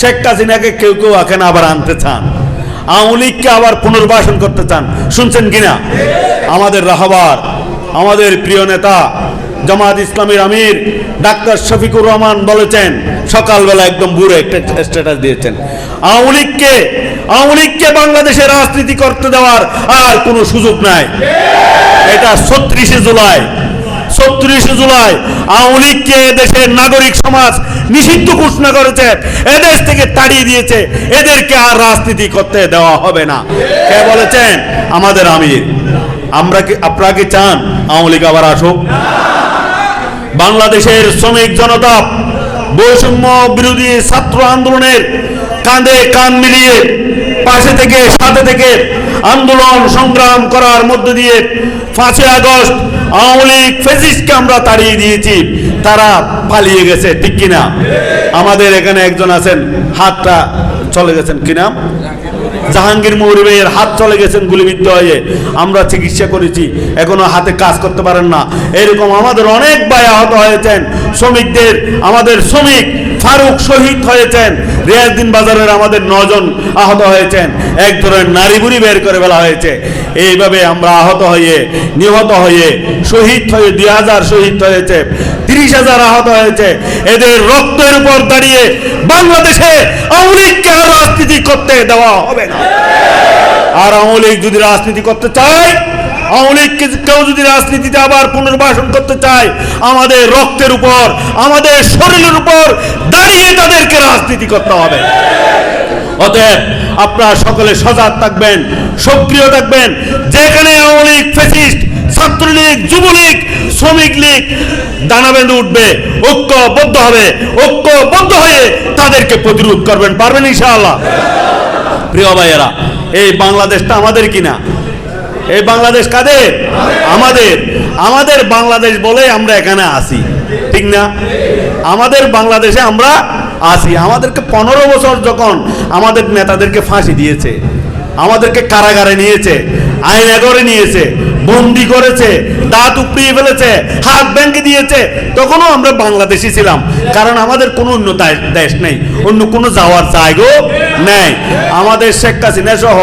শেখ হাসিনাকে কেউ কেউ এখানে আবার আনতে চান। আওয়ামী লীগকে আবার পুনর্বাসন করতে চান। শুনছেন কিনা? আমাদের রাহাবার, আমাদের প্রিয় নেতা জামাত ইসলামের আমির ডাক্তার শফিকুর রহমান বলেছেন, সকালবেলা একদম বুড়ো একটা স্ট্যাটাস দিয়েছেন। আওয়ামী লীগকে আওয়ামী লীগকে বাংলাদেশে রাজনীতি করতে দেওয়ার আর কোনো সুযোগ নাই। এটা ছত্রিশে জুলাই। ছত্রিশে জুলাই আওয়ামী লীগকে দেশের নাগরিক সমাজ নিষিদ্ধ ঘোষণা করেছে। এদেশ থেকে তাড়িয়ে দিয়েছে। এদেরকে আর রাজনীতি করতে দেওয়া হবে না। কে বলেছেন? আমাদের আমির। আমরা কি আপনারা কি চান আওয়ামী লীগ আবার আসুক? বাংলাদেশের শ্রমিক জনতা বৈষম্য বিরোধী ছাত্র আন্দোলনের কাঁধে কান মিলিয়ে পাশে থেকে, সাথে থেকে আন্দোলন, সংগ্রাম করার মধ্য দিয়ে পাঁচই আগস্ট আওয়ামী লীগ ফেসিস্টকে আমরা তাড়িয়ে দিয়েছি। তারা পালিয়ে গেছে, ঠিক কিনা? আমাদের এখানে একজন আছেন, হাতটা চলে গেছেন কি নাম জাহাঙ্গীর মৌরিবের হাত চলে গেছেন গুলিবিদ্ধ হয়ে। আমরা চিকিৎসা করেছি, এখনও হাতে কাজ করতে পারেন না। এরকম আমাদের অনেক ভাই আহত হয়েছেন। শ্রমিকদের, আমাদের শ্রমিক ফারুক শহীদ হয়েছেন। রিয়াজদিন বাজারের আমাদের নজন আহত হয়েছেন। এক ধরনের নারী বুড়ি বের করে ফেলা হয়েছে। এইভাবে আমরা আহত হয়ে, নিহত হয়ে, শহীদ হয়ে দুই হাজার শহীদ হয়েছে তিরিশ হাজার আহত হয়েছে। এদের রক্তের উপর দাঁড়িয়ে বাংলাদেশে আওয়ামী লীগকে রাজনীতি করতে দেওয়া হবে না। আর আওয়ামী যদি রাজনীতি করতে চায় লীগকে কেউ যদি রাজনীতিতে আবার পুনর্বাসন করতে চায়, আমাদের রক্তের উপর, আমাদের শরীরের উপর দাঁড়িয়ে তাদেরকে রাজনীতি করতে হবে। অতএব আপনারা সকলে সজাগ থাকবেন, সক্রিয় থাকবেন। যেখানে আওয়ামী লীগ ফেসিস্ট ছাত্রলীগ, যুবলীগ, শ্রমিক লীগ, দানা বেঁধে উঠবে, ঐক্যবদ্ধ হবে, ঐক্যবদ্ধ হয়ে তাদেরকে প্রতিরোধ করবেন, পারবেন ইনশাআল্লাহ? প্রিয় ভাইয়েরা, এই বাংলাদেশটা আমাদের কিনা? এই বাংলাদেশ কাদের? আমাদের। আমাদের। বাংলাদেশ বলে আমরা এখানে আসি। ঠিক না? আমাদের বাংলাদেশে আমরা আসি। আমাদেরকে পনেরো বছর যখন আমাদের নেতাদেরকে ফাঁসি দিয়েছে আমাদেরকে কারাগারে নিয়েছে আয়নাগরে নিয়েছে বন্দি করেছে, দাঁত উপড়িয়ে ফেলেছে, হাত ব্যাংকে দিয়েছে, তখনও আমরা বাংলাদেশি ছিলাম। কারণ আমাদের কোনো অন্য দেশ নেই, অন্য কোনো যাওয়ার জায়গাও নেই। আমাদের শেখ হাসিনা সহ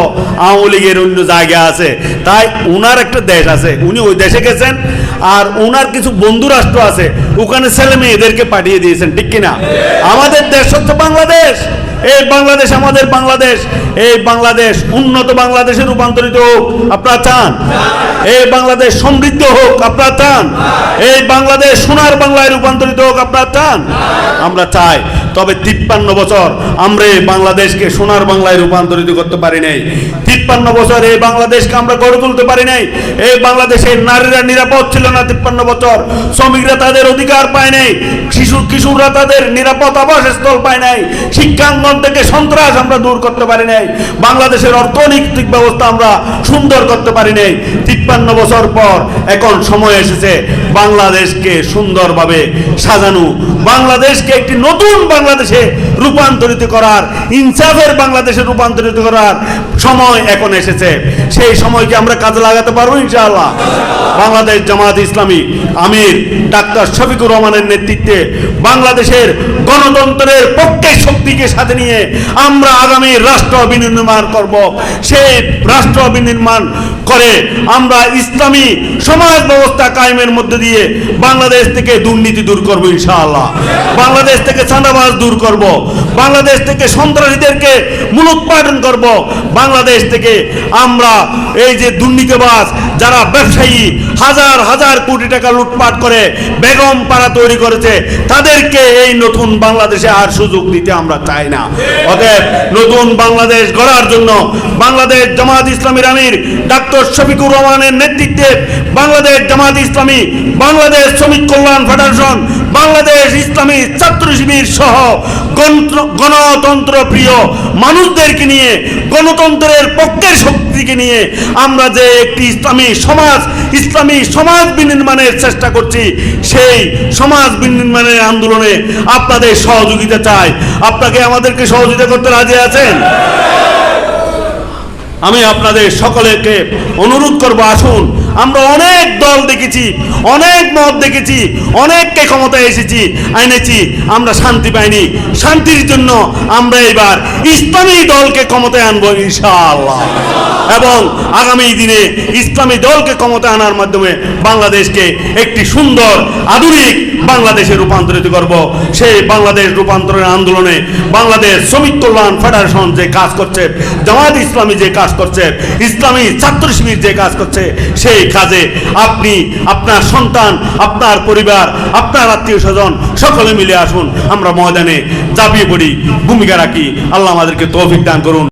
আওয়ামী লীগের অন্য জায়গা আছে। তাই উনার একটা দেশ আছে, উনি ওই দেশে গেছেন। আর উনার কিছু বন্ধু রাষ্ট্র আছে, ওখানে ছেলে মেয়েদেরকে পাঠিয়ে দিয়েছেন, ঠিক কিনা? আমাদের দেশ হচ্ছে বাংলাদেশ। এই বাংলাদেশ আমাদের বাংলাদেশ। এই বাংলাদেশ উন্নত বাংলাদেশে রূপান্তরিত হোক, আপনারা চান? এই বাংলাদেশ সমৃদ্ধ হোক, আপনারা চান? এই বাংলাদেশ সোনার বাংলায় রূপান্তরিত হোক, আপনারা চান? আমরা চাই। তবে তিপ্পান্ন বছর আমরা বাংলাদেশকে সোনার বাংলায় রূপান্তরিত করতে পারি নাই। তিপ্পান্ন বছর এই বাংলাদেশকে আমরা গড়ে তুলতে পারি নাই। এই বাংলাদেশের নারীরা নিরাপদ ছিল না তিপ্পান্ন বছর। শ্রমিকরা তাদের অধিকার পায় নাই। শিশু কিশোররা তাদের নিরাপদ আবাসস্থল পায় নাই। শিক্ষাঙ্গন থেকে সন্ত্রাস আমরা দূর করতে পারি নাই। বাংলাদেশের অর্থনৈতিক ব্যবস্থা আমরা সুন্দর করতে পারি নাই। তিপ্পান্ন বছর পর এখন সময় এসেছে বাংলাদেশকে সুন্দরভাবে সাজানো। বাংলাদেশকে একটি নতুন বাংলাদেশে রূপান্তরিত করার, ইনসাফের বাংলাদেশে রূপান্তরিত করার সময় এখন এসেছে। সেই সময়কে আমরা কাজে লাগাতে পারব ইনশাআল্লাহ? বাংলাদেশ জামাত ইসলামী আমির ডাক্তার শফিকুর রহমানের নেতৃত্বে বাংলাদেশের গণতন্ত্রের পক্ষে শক্তিকে সাথে নিয়ে আমরা আগামী রাষ্ট্র বিনির্মাণ করব। সেই রাষ্ট্র বিনির্মাণ করে আমরা ইসলামী সমাজ ব্যবস্থা কায়েমের মধ্যে দিয়ে বাংলাদেশ থেকে দুর্নীতি দূর করব ইনশাআল্লাহ। বাংলাদেশ থেকে চাঁদাবাজ দূর করব। বাংলাদেশ থেকে সন্ত্রাসীদেরকে মূলোৎপাদন করব। বাংলাদেশ থেকে আমরা এই যে দুর্নীতিবাজ যারা ব্যবসায়ী হাজার হাজার কোটি টাকা লুটপাট করে বেগম পাড়া তৈরি করেছে, তাদেরকে এই নতুন বাংলাদেশে আর সুযোগ দিতে আমরা চাই না। অতএব নতুন বাংলাদেশ গড়ার জন্য বাংলাদেশ জামাত ইসলামীর আমির ডাক্তার শফিকুর রহমানের নেতৃত্বে বাংলাদেশ জামাত ইসলামী, বাংলাদেশ শ্রমিক কল্যাণ ফেডারেশন, বাংলাদেশ ইসলামী ছাত্র শিবির সহ গণতন্ত্র- প্রিয় মানুষদেরকে নিয়ে গণতন্ত্রের পক্ষের শক্তিকে নিয়ে আমরা যে একটি ইসলামী সমাজ ইসলামী সমাজ বিনির্মাণের চেষ্টা করছি, সেই সমাজ বিনির্মাণের আন্দোলনে আপনাদের সহযোগিতা চাই। আপনাকে আমাদেরকে সহযোগিতা করতে রাজি আছেন? আমি আপনাদের সকলেকে অনুরোধ করব, আসুন। আমরা অনেক দল দেখেছি, অনেক মত দেখেছি, অনেককে ক্ষমতায় এসেছি, এনেছি, আমরা শান্তি পাইনি। শান্তির জন্য আমরা এবার ইসলামী দলকে ক্ষমতায় আনব, ইনশাআল্লাহ। এবং আগামী দিনে ইসলামী দলকে ক্ষমতায় আনার মাধ্যমে বাংলাদেশকে একটি সুন্দর, আধুনিক বাংলাদেশে রূপান্তরিত করব। সেই বাংলাদেশ রূপান্তরের আন্দোলনে বাংলাদেশ শ্রমিক কল্যাণ ফেডারেশন যে কাজ করছে, জামায়াত ইসলামী যে কাজ করছে, ইসলামী ছাত্র শিবির যে কাজ করছে, সেই কাজে আপনি, আপনার সন্তান, আপনার পরিবার, আপনার আত্মীয় স্বজন সকলে মিলে আসুন। আমরা ময়দানে চাপিয়ে পড়ি। ভূমিকা রাখি। আল্লাহ আমাদেরকে তৌফিক দান করুন।